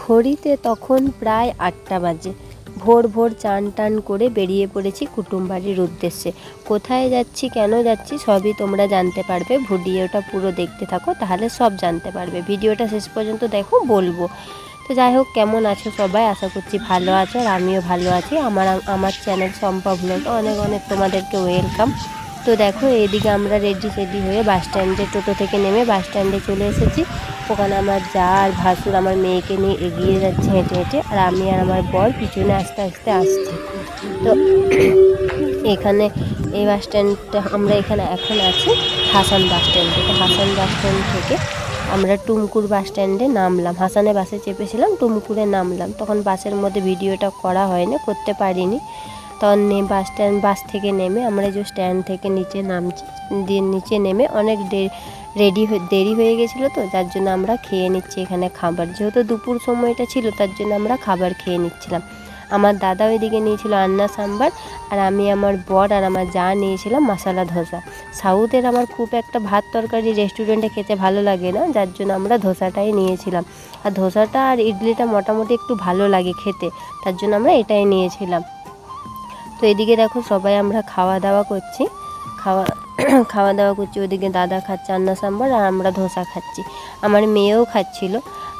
ঘড়িতে তখন প্রায় আটটা বাজে। ভোর ভোর চান টান করে বেরিয়ে পড়েছি কুটুম বাড়ির উদ্দেশ্যে। কোথায় যাচ্ছি, কেন যাচ্ছি, সবই তোমরা জানতে পারবে। ভিডিওটা পুরো দেখতে থাকো, তাহলে সব জানতে পারবে। ভিডিওটা শেষ পর্যন্ত দেখো, বলব। তো যাই হোক, কেমন আছো সবাই? আশা করছি ভালো আছো, আর আমিও ভালো আছি। আমার আমার চ্যানেল সম্পা ব্লগ অনেক অনেক তোমাদেরকে ওয়েলকাম তো দেখো, এদিকে আমরা রেডি সেডি হয়ে বাস স্ট্যান্ডে টোটো থেকে নেমে বাস স্ট্যান্ডে চলে এসেছি। ওখানে আমার যা আর ভাসুর, আমার মেয়েকে নিয়ে এগিয়ে যাচ্ছে হেঁটে হেঁটে, আর আমি আর আমার বর পিছনে আস্তে আস্তে আসছি। তো এখানে এই বাস স্ট্যান্ডটা আমরা এখানে এখন আছি হাসান বাস স্ট্যান্ডে তো হাসান বাস স্ট্যান্ড থেকে আমরা টুমকুর বাস স্ট্যান্ডে নামলাম। হাসানে বাসে চেপেছিলাম, টুমকুরে নামলাম। তখন বাসের মধ্যে ভিডিওটা করা হয়নি, করতে পারিনি। তখন বাস স্ট্যান্ড, বাস থেকে নেমে আমরা যে স্ট্যান্ড থেকে নিচে নামছি, দিয়ে নিচে নেমে অনেক রেডি দেরি হয়ে গেছিল তো, যার জন্য আমরা খেয়ে নিচ্ছি এখানে খাবার। যেহেতু দুপুর সময়টা ছিল, তার জন্য আমরা খাবার খেয়ে নিচ্ছিলাম। আমার দাদা ওইদিকে নিয়েছিল আন্না সাম্বার, আর আমি আমার বর আর আমার যা নিয়েছিলাম মশালা ধোসা। সাউথের আমার খুব একটা ভাত তরকারি রেস্টুরেন্টে খেতে ভালো লাগে না, যার জন্য আমরা ধোসাটাই নিয়েছিলাম। আর ধোসাটা আর ইডলিটা মোটামুটি একটু ভালো লাগে খেতে, তার জন্য আমরা এটাই নিয়েছিলাম। তো এদিকে দেখো সবাই আমরা খাওয়া দাওয়া করছি। খাওয়া খাওয়া দাওয়া করছি, ওদিকে দাদা খাচ্ছে আন্না সাম্বার আর আমরা ধোসা খাচ্ছি। আমার মেয়েও খাচ্ছিল।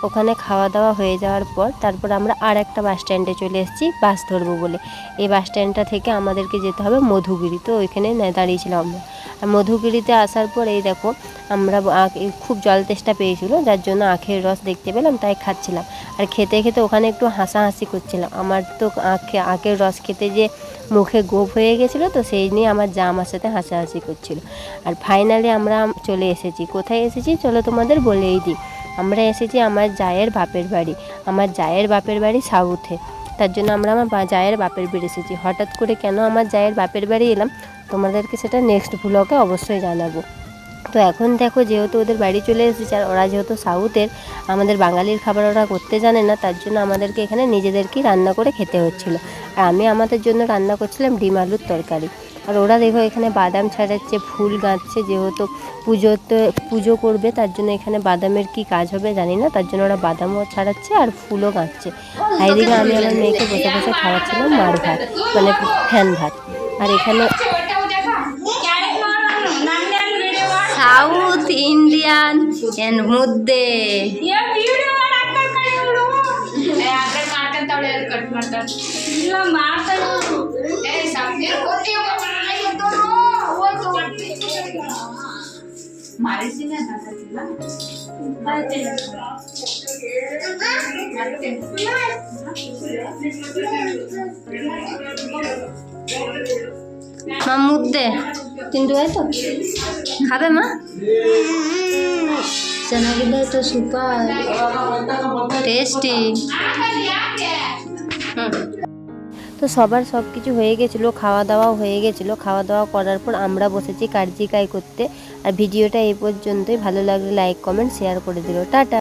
ওখানে খাওয়া দাওয়া হয়ে যাওয়ার পর তারপর আমরা আর একটা বাস স্ট্যান্ডে চলে এসেছি, বাস ধরবো বলে। এই বাস স্ট্যান্ডটা থেকে আমাদেরকে যেতে হবে মধুগিরি। তো ওইখানে দাঁড়িয়েছিলাম আমরা। আর মধুগিরিতে আসার পর এই দেখো, আমরা খুব জল তেষ্টা পেয়েছিল, যার জন্য আখের রস দেখতে পেলাম, তাই খাচ্ছিলাম। আর খেতে খেতে ওখানে একটু হাসাহাসি করছিলাম। আমার তো আখে, আখের রস খেতে যে মুখে গোপ হয়ে গেছিল তো সেই নিয়ে আমার যা আমার সাথে হাসাহাসি করছিল। আর ফাইনালি আমরা চলে এসেছি। কোথায় এসেছি? চলো তোমাদের বলেই দিই। আমরা এসেছি আমার জায়ের বাপের বাড়ি। আমার জায়ের বাপের বাড়ি সাউথে তার জন্য আমরা আমার জায়ের বাপের বাড়ি এসেছি। হঠাৎ করে কেন আমার জায়ের বাপের বাড়ি এলাম? তোমাদেরকে সেটা নেক্সট ব্লগে অবশ্যই জানাব। তো এখন দেখো যেহেতু ওদের বাড়ি চলে এসেছে আর ওরা যেহেতু সাউথের, আমাদের বাঙালির খাবার ওরা করতে জানে না, তার জন্য আমাদেরকে এখানে নিজেদেরকেই রান্না করে খেতে হচ্ছিল। আর আমি আমাদের জন্য রান্না করছিলাম ডিম আলুর তরকারি। আর ওরা দেখো এখানে বাদাম ছাড়াচ্ছে, ফুল গাঁথছে যেহেতু পুজোতে পুজো করবে, তার জন্য এখানে বাদামের কি কাজ হবে জানি না, তার জন্য ওরা বাদামও ছাড়াচ্ছে আর ফুলও গাঁথছে আর এদিকে আমি আমার মেয়েকে বসে বসে খাওয়াচ্ছিলাম মার ভাত মানে ফ্যান ভাত। আর এখানে সাউথ ইন্ডিয়ান এর মধ্যে মা মুদ্দে কিন্তু এই তো খাবে মা ಚೆನ್ನಾಗಿದೆ তো সুপার টেস্টি তো সবার সব কিছু হয়ে গেছিলো খাওয়া দাওয়াও হয়ে গেছিলো খাওয়া দাওয়া করার পর আমরা বসেছি কার্জিকাই করতে আর ভিডিওটা এই পর্যন্তই ভালো লাগলে লাইক কমেন্ট শেয়ার করে দিল টাটা